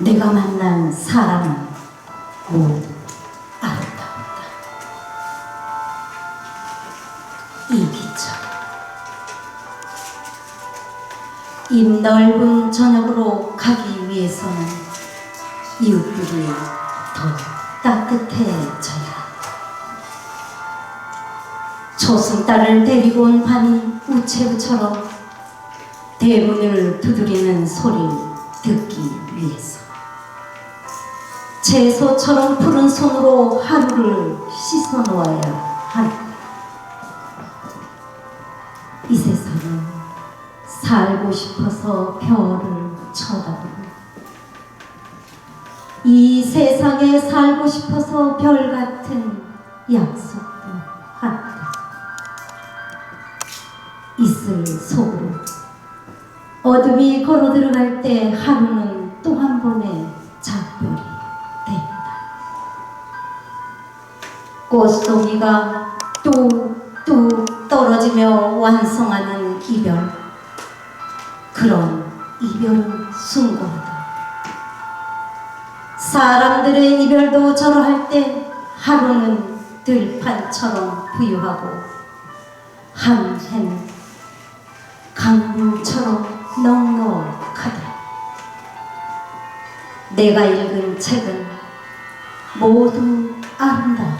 내가 만난 사람은 모두 아름다웠다. 이기철. 입 넓은 저녁으로 가기 위해서는 이웃들이 더 따뜻해져야. 초승달을 데리고 온 반이 우체부처럼 대문을 두드리는 소리를 듣기 위해서 채소처럼 푸른 손으로 하루를 씻어 놓아야 한다. 이 세상은 살고 싶어서 별을 쳐다보고 이 세상에 살고 싶어서 별 같은 약속도 한다. 이슬 속으로 어둠이 걸어 들어갈 때 하루는 또 한 번 꽃송이가 뚝뚝 떨어지며 완성하는 이별. 그런 이별은 숭고하다. 사람들의 이별도 저러할 때 하루는 들판처럼 부유하고 한 해는 강물처럼 넉넉하다. 내가 읽은 책은 모두 아름다웠다.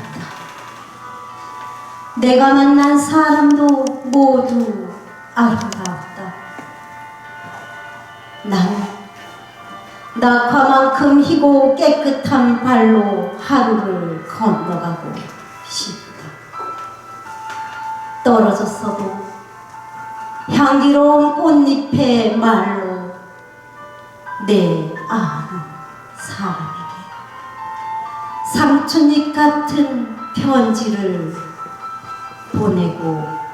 내가 만난 사람도 모두 아름다웠다. 나는 낙화만큼 희고 깨끗한 발로 하루를 건너가고 싶다. 떨어졌어도 향기로운 꽃잎의 말로 내 아는 사람에게 삼촌잎 같은 편지를 보내고